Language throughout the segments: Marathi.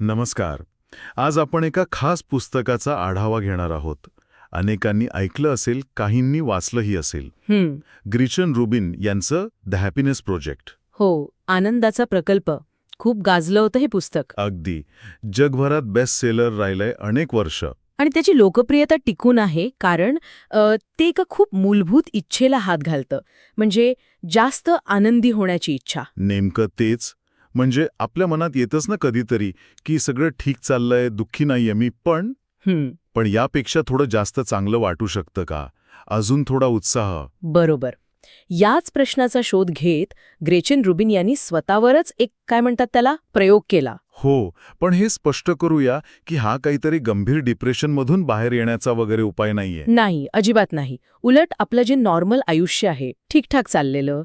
नमस्कार. आज आपण एका खास पुस्तकाचा आढावा घेणार आहोत. अनेकांनी ऐकलं असेल काहींनी वाचलंही असेल. ग्रिचन रुबिन यांचं द हॅपीनेस प्रोजेक्ट. हो आनंदाचा प्रकल्प. खूप गाजलं होतं हे पुस्तक. अगदी. जगभरात बेस्ट सेलर राहिलंय अनेक वर्ष. आणि त्याची लोकप्रियता टिकून आहे कारण अ, ते एका खूप मूलभूत इच्छेला हात घालतं. म्हणजे जास्त आनंदी होण्याची इच्छा. नेमकं तेच म्हणजे आपल्या मनात येतच ना कधीतरी की सगळं ठीक चाललंय दुःखी नाहीये मी पण पण यापेक्षा थोडं जास्त चांगलं वाटू शकतं का? अजून थोडा उत्साह. बरोबर. याच प्रश्नाचा शोध घेत ग्रेचन रुबिन यांनी स्वतःवरच एक काय म्हणतात त्याला प्रयोग केला. हो पण हे स्पष्ट करूया की हा काहीतरी गंभीर डिप्रेशनमधून बाहेर येण्याचा वगैरे उपाय नाहीये. नाही अजिबात नाही. उलट आपलं जे नॉर्मल आयुष्य आहे ठीकठाक चाललेलं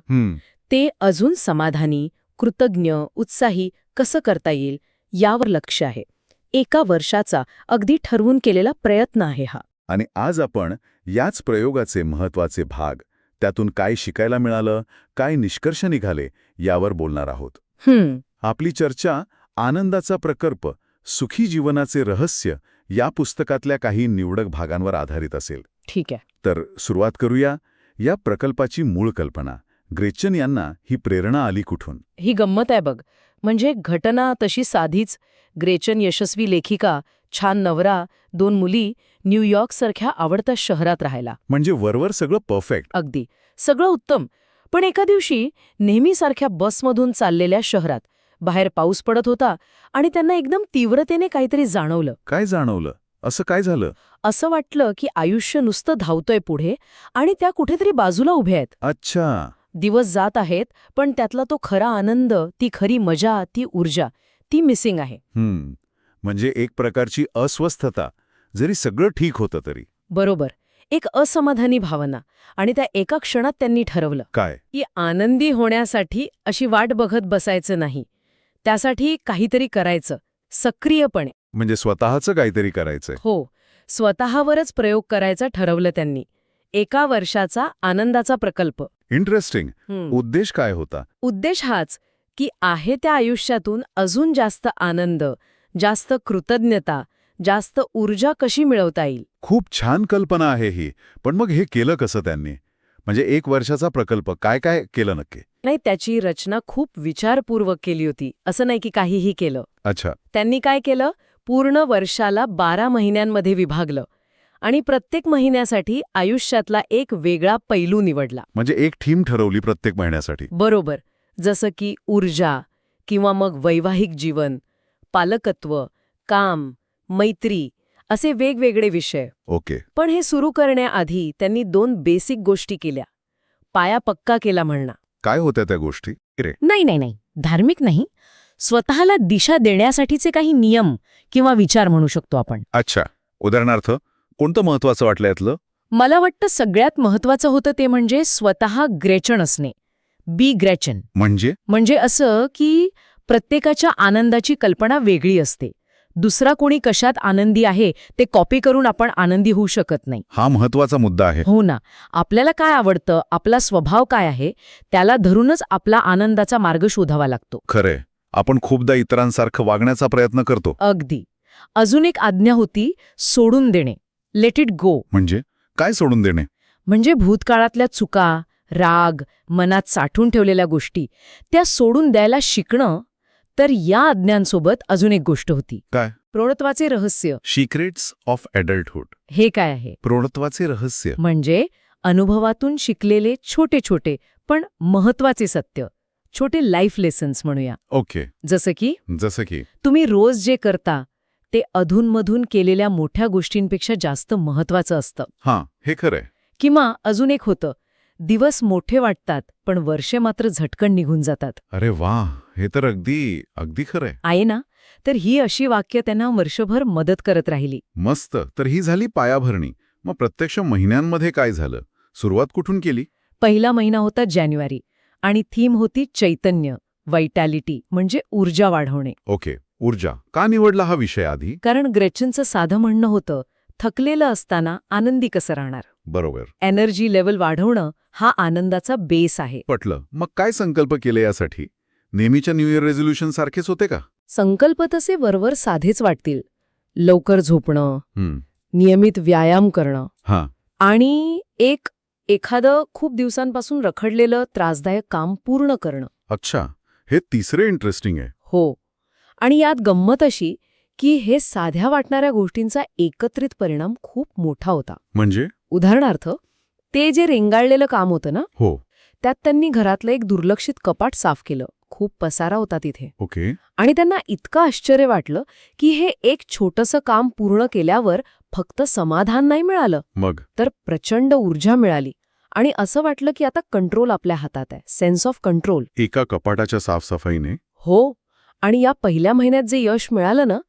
ते अजून समाधानी कृतज्ञ उत्साही कसं करता येईल यावर लक्ष आहे. एका वर्षाचा अगदी ठरवून केलेला प्रयत्न आहे हा. आणि आज आपण याच प्रयोगाचे महत्त्वाचे भाग त्यातून काय शिकायला मिळालं काय निष्कर्ष निघाले यावर बोलणार आहोत. आपली चर्चा आनंदाचा प्रकल्प सुखी जीवनाचे रहस्य या पुस्तकातल्या काही निवडक भागांवर आधारित असेल. ठीक आहे. तर सुरुवात करूया या प्रकल्पाची मूळ कल्पना. ग्रेचन यांना ही प्रेरणा आली कुठून? ही गंमत आहे बघ. म्हणजे घटना तशी साधीच. ग्रेचन यशस्वी लेखिका छान नवरा दोन मुली न्यूयॉर्कसारख्या आवडत्या शहरात राहायला. म्हणजे वरवर सगळं परफेक्ट. अगदी. सगळं उत्तम. पण एका दिवशी नेहमीसारख्या बसमधून चाललेल्या शहरात बाहेर पाऊस पडत होता आणि त्यांना एकदम तीव्रतेने काहीतरी जाणवलं. काय जाणवलं? असं काय झालं? असं वाटलं की आयुष्य नुसतं धावतोय पुढे आणि त्या कुठेतरी बाजूला उभे आहेत. अच्छा. दिवस जात आहेत पण त्यातला तो खरा आनंद ती खरी मजा ती ऊर्जा ती मिसिंग आहे. हम्म. म्हणजे एक प्रकारची अस्वस्थता जरी सगळं ठीक होतं तरी. बरोबर. एक असमाधानी भावना आणि त्या एका क्षणात त्यांनी ठरवलं काय? की आनंदी होण्यासाठी अशी वाट बघत बसायचं नाही. त्यासाठी काहीतरी करायचं सक्रियपणे. म्हणजे स्वतःचं काहीतरी करायचंय. हो. स्वतःवरच प्रयोग करायचा ठरवलं त्यांनी. एका वर्षाचा आनंदाचा प्रकल्प. इंटरेस्टिंग. उद्देश काय होता? उद्देश हाच की आहे त्या आयुष्यातून अजून जास्त आनंद जास्त कृतज्ञता जास्त ऊर्जा कशी मिळवता येईल? खूप छान कल्पना आहे ही. पण मग हे केलं कसं त्यांनी? म्हणजे एक वर्षाचा प्रकल्प काय काय केलं नक्की? नाही त्याची रचना खूप विचारपूर्वक केली होती. असं नाही की काहीही केलं. अच्छा. त्यांनी काय केलं? पूर्ण वर्षाला बारा महिन्यांमध्ये विभागलं. आणि प्रत्येक महिन्यासाठी आयुष्यातला एक वेगळा पैलू निवडला. म्हणजे एक थीम ठरवली प्रत्येक महिन्यासाठी. बरोबर. जसं की ऊर्जा किंवा मग वैवाहिक जीवन पालकत्व काम मैत्री असे वेगवेगळे विषय. ओके. पण हे सुरू करण्याआधी त्यांनी दोन बेसिक गोष्टी केल्या. पाया पक्का केला म्हणणा. काय होत्या त्या गोष्टी? नाही नाही नाही. धार्मिक नाही. स्वतःला दिशा देण्यासाठीचे काही नियम किंवा विचार म्हणू शकतो आपण. अच्छा. उदाहरणार्थ? कोणतं महत्वाचं वाटलं यातलं? मला वाटतं सगळ्यात महत्वाचं होतं ते म्हणजे स्वतः ग्रेचन असणे. Be Gretchen. म्हणजे? म्हणजे असं की प्रत्येकाच्या आनंदाची कल्पना वेगळी असते. दुसरा कोणी कशात आनंदी आहे ते कॉपी करून आपण आनंदी होऊ शकत नाही. हा महत्त्वाचा मुद्दा आहे. हो ना. आपल्याला काय आवडतं? आपला स्वभाव काय आहे? त्याला धरूनच आपला आनंदाचा मार्ग शोधावा लागतो. खरंय. आपण खूपदा इतरांसारखं वागण्याचा प्रयत्न करतो. अगदी. अजून एक आज्ञा होती सोडून देणे. लेट इट गो म्हणजे काय सोडून देणे? म्हणजे भूतकाळातल्या चुका राग मनात साठवून ठेवलेल्या गोष्टी त्या सोडून द्यायला शिकणं तर या आज्ञांसोबत अजून एक गोष्ट होती. काय? प्रौढत्वाचे रहस्य. सिक्रेट्स ऑफ ॲडल्टहुड हे काय आहे? प्रौढत्वाचे रहस्य. म्हणजे अनुभवातून शिकलेले छोटे छोटे पण महत्त्वाचे सत्य. छोटे लाईफ लेसन्स म्हणूया. ओके. जसं की जसं की? तुम्ही रोज जे करता ते अधूनमधून केलेल्या मोठ्या गोष्टींपेक्षा जास्त महत्वाचं असतं. हां हे खरंय किंवा अजून एक होतं दिवस मोठे वाटतात पण वर्षे मात्र झटकन निघून जातात. अरे वा हे तर अगदी अगदी खरंय आहे. ना? तर ही अशी वाक्य त्यांना वर्षभर मदत करत राहिली. मस्त तर ही झाली पायाभरणी. मग प्रत्यक्ष महिन्यांमध्ये काय झालं? सुरुवात कुठून केली? पहिला महिना होता जानेवारी आणि थीम होती चैतन्य वैटॅलिटी म्हणजे ऊर्जा वाढवणे. ओके. ऊर्जा. का निवडला हा विषय आधी? कारण ग्रेचनचं साधं म्हणणं होतं थकलेलं असताना आनंदी कसं राहणार? बरोबर. एनर्जी लेवल वाढवणं हा आनंदाचा बेस आहे. पटलं. मग काय संकल्प केले यासाठी? नेहमीच्या न्यू इयर रेझोल्युशन सारखेच होते का? संकल्प तसे वरवर साधेच वाटतील. लवकर झोपणं नियमित व्यायाम करणं हां. आणि एक एखादं खूप दिवसांपासून रखडलेलं त्रासदायक काम पूर्ण करणं. अच्छा. हे तिसरे इंटरेस्टिंग आहे. हो. आणि यात गंमत अशी की हे साध्या वाटणाऱ्या गोष्टींचा एकत्रित परिणाम खूप मोठा होता. म्हणजे? उदाहरणार्थ ते जे रेंगाळलेलं काम होतं ना हो. त्यात त्यांनी घरातलं एक दुर्लक्षित कपाट साफ केलं. खूप पसारा होता तिथे. ओके. आणि त्यांना इतकं आश्चर्य वाटलं की हे एक छोटंसं काम पूर्ण केल्यावर फक्त समाधान नाही मिळालं. मग? तर प्रचंड ऊर्जा मिळाली. आणि असं वाटलं की आता कंट्रोल आपल्या हातात आहे. सेन्स ऑफ कंट्रोल एका कपाटाच्या साफसफाईने? हो. आणि या पहिल्या महिन्यात जे यश मिळालं ना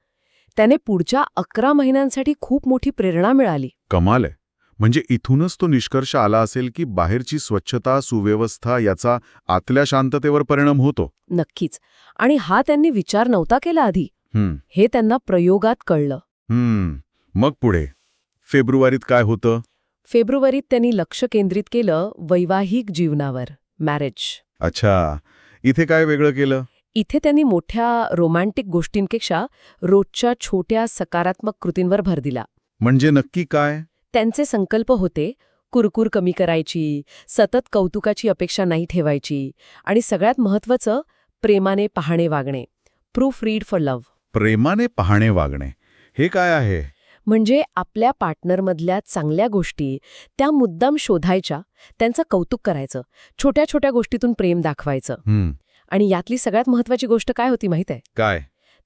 त्याने पुढच्या अकरा महिन्यांसाठी खूप मोठी प्रेरणा मिळाली. कमाल आहे. म्हणजे इथूनच तो निष्कर्ष आला असेल की बाहेरची स्वच्छता सुव्यवस्था याचा आतल्या शांततेवर परिणाम होतो. नक्कीच. आणि हा त्यांनी विचार नव्हता केला आधी. हं, हे त्यांना प्रयोगात कळलं. मग पुढे? फेब्रुवारीत काय होतं? फेब्रुवारीत त्यांनी लक्ष केंद्रित केलं वैवाहिक जीवनावर मॅरेज. अच्छा. इथे काय वेगळं केलं? इथे त्यांनी मोठ्या रोमॅन्टिक गोष्टींपेक्षा रोजच्या छोट्या सकारात्मक कृतींवर भर दिला. म्हणजे नक्की काय? त्यांचे संकल्प होते कुरकुर कमी करायची सतत कौतुकाची अपेक्षा नाही ठेवायची आणि सगळ्यात महत्वाचं प्रेमाने पाहणे वागणे. प्रूफ रीड फॉर लव्ह प्रेमाने पाहणे वागणे. हे काय आहे? म्हणजे आपल्या पार्टनरमधल्या चांगल्या गोष्टी त्या मुद्दाम शोधायच्या त्यांचं कौतुक करायचं छोट्या छोट्या गोष्टीतून प्रेम दाखवायचं. आणि यातली सगळ्यात महत्वाची गोष्ट काय होती माहीत आहे काय?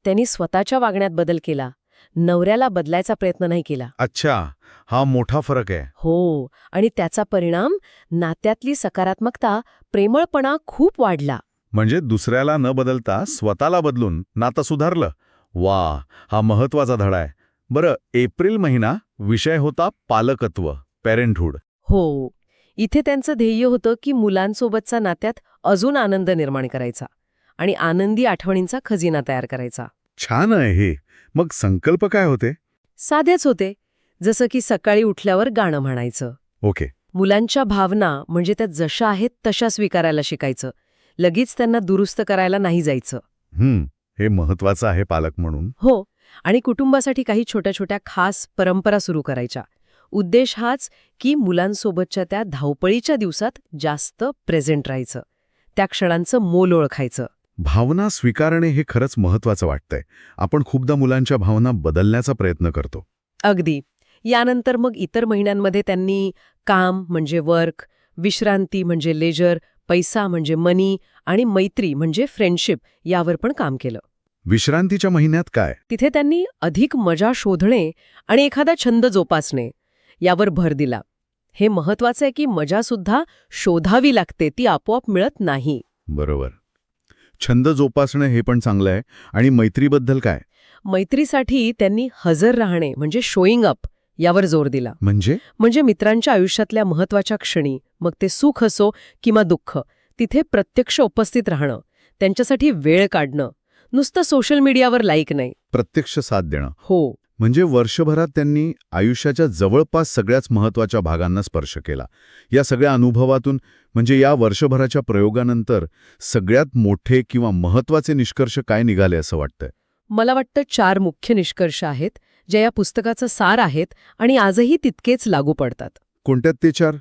त्यांनी स्वतःच्या वागण्यात बदल केला. नवऱ्याला बदलायचा प्रयत्न नाही केला. अच्छा हा मोठा फरक आहे. हो आणि त्याचा परिणाम नात्यातली सकारात्मकता प्रेमळपणा खूप वाढला. म्हणजे दुसऱ्याला न बदलता स्वतःला बदलून नातं सुधारलं. वा हा महत्त्वाचा धडा आहे. बरं एप्रिल महिना विषय होता पालकत्व पॅरेंटहूड. हो. इथे त्यांचं ध्येय होतं की मुलांसोबतचा नात्यात अजून आनंद निर्माण करायचा आणि आनंदी आठवणींचा खजिना तयार करायचा. छान आहे हे. मग संकल्प काय होते? साधेच होते. जसं की सकाळी उठल्यावर गाणं म्हणायचं. ओके. मुलांच्या भावना म्हणजे त्या जशा आहेत तशा स्वीकारायला शिकायचं. लगेच त्यांना दुरुस्त करायला नाही जायचं. हं, हे महत्वाचं आहे पालक म्हणून. हो. आणि कुटुंबासाठी काही छोट्या छोट्या खास परंपरा सुरू करायच्या. उद्देश हाच की मुलांसोबतच्या त्या धावपळीच्या दिवसात जास्त प्रेझेंट राहायचं. त्या क्षणांचं मोल ओळखायचं. भावना स्वीकारणे हे खरंच महत्वाचं वाटतंय. आपण खूपदा मुलांच्या भावना बदलण्याचा प्रयत्न करतो. अगदी. यानंतर मग इतर महिन्यांमध्ये त्यांनी काम म्हणजे वर्क विश्रांती म्हणजे लेजर पैसा म्हणजे मनी आणि मैत्री म्हणजे फ्रेंडशिप यावर पण काम केलं. विश्रांतीच्या महिन्यात काय? तिथे त्यांनी अधिक मजा शोधणे आणि एखादा छंद जोपासणे. यावर भर दिला. हे महत्वाचं आहे की मजासुद्धा शोधावी लागते ती आपोआप मिळत नाही. बरोबर. छंद जोपासणं हे पण चांगलं आहे. आणि मैत्रीबद्दल काय? मैत्रीसाठी त्यांनी हजर राहणे म्हणजे शोईंग अप यावर जोर दिला. म्हणजे? म्हणजे मित्रांच्या आयुष्यातल्या महत्त्वाच्या क्षणी मग ते सुख असो किंवा दुःख तिथे प्रत्यक्ष उपस्थित राहणं त्यांच्यासाठी वेळ काढणं नुसतं सोशल मीडियावर लाईक नाही. प्रत्यक्ष साथ देणं. हो. म्हणजे वर्षभरात त्यांनी आयुष्याच्या जवळपास सगळ्याच महत्त्वाच्या भागांना स्पर्श केला. या सगळ्या अनुभवातून म्हणजे या वर्षभराच्या प्रयोगानंतर सगळ्यात मोठे किंवा महत्त्वाचे निष्कर्ष काय निघाले असं वाटतंय? मला वाटतं चार मुख्य निष्कर्ष आहेत ज्या या पुस्तकाचं सार आहेत आणि आजही तितकेच लागू पडतात. कोणत्यात ते चार?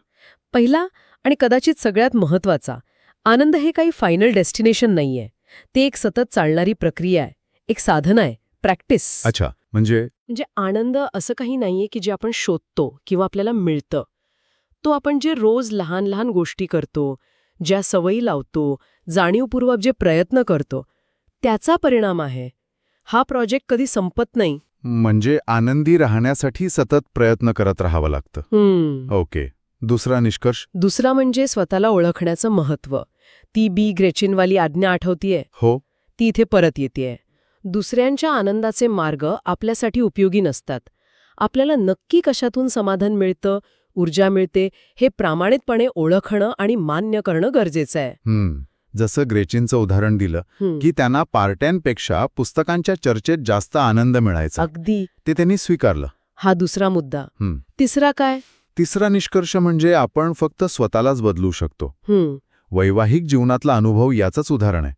पहिला आणि कदाचित सगळ्यात महत्त्वाचा आनंद हे काही फायनल डेस्टिनेशन नाहीये. ते एक सतत चालणारी प्रक्रिया आहे एक साधन आहे प्रॅक्टिस अच्छा. म्हणजे? म्हणजे आनंद असं काही नाहीये की जे आपण शोधतो किंवा आपल्याला मिळतं. तो आपण जे रोज लहान लहान गोष्टी करतो ज्या सवयी लावतो जाणीवपूर्वक जे प्रयत्न करतो त्याचा परिणाम आहे. हा प्रोजेक्ट कधी संपत नाही. म्हणजे आनंदी राहण्यासाठी सतत प्रयत्न करत राहावं लागतं. ओके. दुसरा निष्कर्ष? दुसरा म्हणजे स्वतःला ओळखण्याचं महत्त्व. ती बी ग्रेचिनवाली आज्ञा आठवतीये? हो. ती इथे परत येतेय. दुसऱ्यांच्या आनंदाचे मार्ग आपल्यासाठी उपयोगी नसतात. आपल्याला नक्की कशातून समाधान मिळतं ऊर्जा मिळते हे प्रामाणिकपणे ओळखणं आणि मान्य करणं गरजेचं आहे. जसं ग्रेचिनचं उदाहरण दिलं की त्यांना पार्ट्यांपेक्षा पुस्तकांच्या चर्चेत जास्त आनंद मिळायचा. अगदी. ते त्यांनी स्वीकारलं. हा दुसरा मुद्दा. तिसरा काय? तिसरा निष्कर्ष म्हणजे आपण फक्त स्वतःलाच बदलू शकतो. वैवाहिक जीवनातला अनुभव याचंच उदाहरण आहे.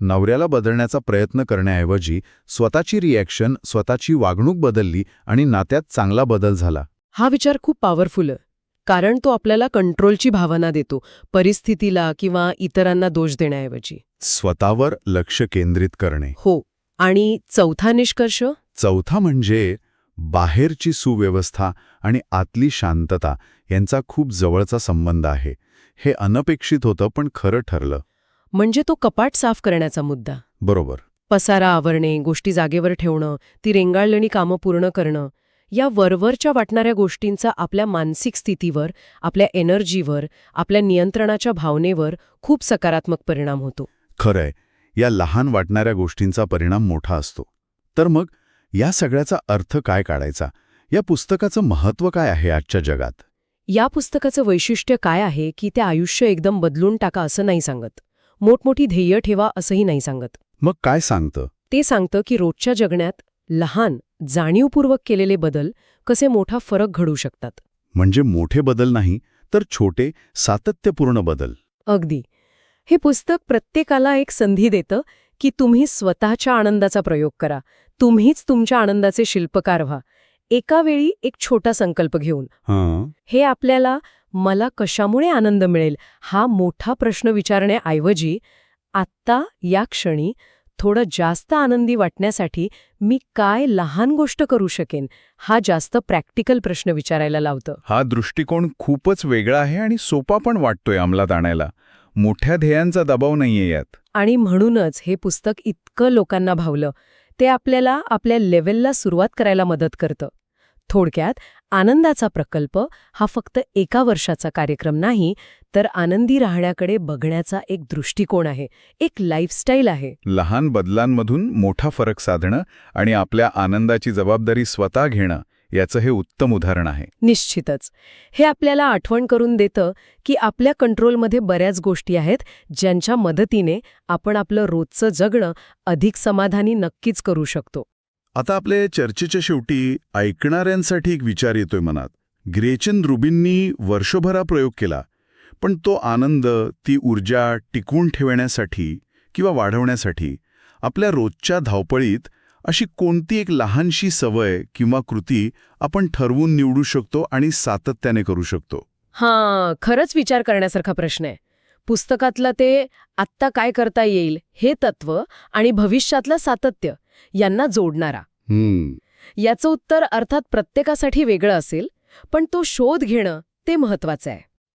नवऱ्याला बदलण्याचा प्रयत्न करण्याऐवजी स्वतःची रिॲक्शन स्वतःची वागणूक बदलली आणि नात्यात चांगला बदल झाला. हा विचार खूप पॉवरफुल आहे. कारण तो आपल्याला कंट्रोलची भावना देतो परिस्थितीला किंवा इतरांना दोष देण्याऐवजी. स्वतःवर लक्ष केंद्रित करणे. हो. आणि चौथा निष्कर्ष? चौथा म्हणजे बाहेरची सुव्यवस्था आणि आतली शांतता यांचा खूप जवळचा संबंध आहे. हे अनपेक्षित होतं पण खरं ठरलं. म्हणजे तो कपाट साफ करण्याचा मुद्दा. बरोबर. पसारा आवरणे गोष्टी जागेवर ठेवणं ती रेंगाळलेली कामं पूर्ण करणं या वरवरच्या वाटणाऱ्या गोष्टींचा आपल्या मानसिक स्थितीवर आपल्या एनर्जीवर आपल्या नियंत्रणाच्या भावनेवर खूप सकारात्मक परिणाम होतो. खरंय. या लहान वाटणाऱ्या गोष्टींचा परिणाम मोठा असतो. तर मग या सगळ्याचा अर्थ काय काढायचा? या पुस्तकाचं महत्त्व काय आहे आजच्या जगात? या पुस्तकाचं वैशिष्ट्य काय आहे की ते आयुष्य एकदम बदलून टाका असं नाही सांगत. मोठमोठी ध्येय ठेवा असंही नाही सांगत. मग काय सांगतं? ते सांगतं की रोजच्या जगण्यात लहान जाणीवपूर्वक केलेले बदल कसे मोठा फरक घडू शकतात. म्हणजे मोठे बदल नाही तर छोटे सातत्यपूर्ण बदल. अगदी. हे पुस्तक प्रत्येकाला एक संधी देतं की तुम्ही स्वतःच्या आनंदाचा प्रयोग करा. तुम्हीच तुमच्या आनंदाचे शिल्पकार व्हा. एका वेळी एक छोटा संकल्प घेऊन. हां. हे आपल्याला मला कशामुळे आनंद मिळेल हा मोठा प्रश्न विचारण्याऐवजी आत्ता या क्षणी थोडं जास्त आनंदी वाटण्यासाठी मी काय लहान गोष्ट करू शकेन हा जास्त प्रॅक्टिकल प्रश्न विचारायला लावतं. हा दृष्टिकोन खूपच वेगळा आहे आणि सोपा पण वाटतोय अंमलात आणायला. मोठ्या ध्येयांचा दबाव नाहीये यात. आणि म्हणूनच हे पुस्तक इतकं लोकांना भावलं. ते आपल्याला आपल्या लेव्हलला सुरुवात करायला मदत करतं. थोडक्यात आनंदाचा प्रकल्प हा फक्त एका वर्षाचा कार्यक्रम नाही तर आनंदी राहण्याकडे बघण्याचा एक दृष्टिकोन आहे एक लाईफस्टाईल आहे. लहान बदलांमधून मोठा फरक साधणं आणि आपल्या आनंदाची जबाबदारी स्वतः घेणं याचं हे उत्तम उदाहरण आहे. निश्चितच. हे आपल्याला आठवण करून देतं की आपल्या कंट्रोलमध्ये बऱ्याच गोष्टी आहेत ज्यांच्या मदतीने आपण आपलं रोजचं जगणं अधिक समाधानी नक्कीच करू शकतो. आता आपल्या चर्चेच्या शेवटी ऐकणाऱ्यांसाठी एक विचार येतोय मनात. ग्रेचन रुबिननी वर्षभरा प्रयोग केला पण तो आनंद ती ऊर्जा टिकवून ठेवण्यासाठी किंवा वाढवण्यासाठी आपल्या रोजच्या धावपळीत अशी कोणती एक लहानशी सवय किंवा कृती आपण ठरवून निवडू शकतो आणि सातत्याने करू शकतो? हां खरंच विचार करण्यासारखा प्रश्न आहे. पुस्तकातलं ते आत्ता काय करता येईल हे तत्व आणि भविष्यातलं सातत्य यांना जोडणारा. याचं उत्तर अर्थात प्रत्येकासाठी वेगळं असेल पण तो शोध घेणं ते महत्वाचं आहे.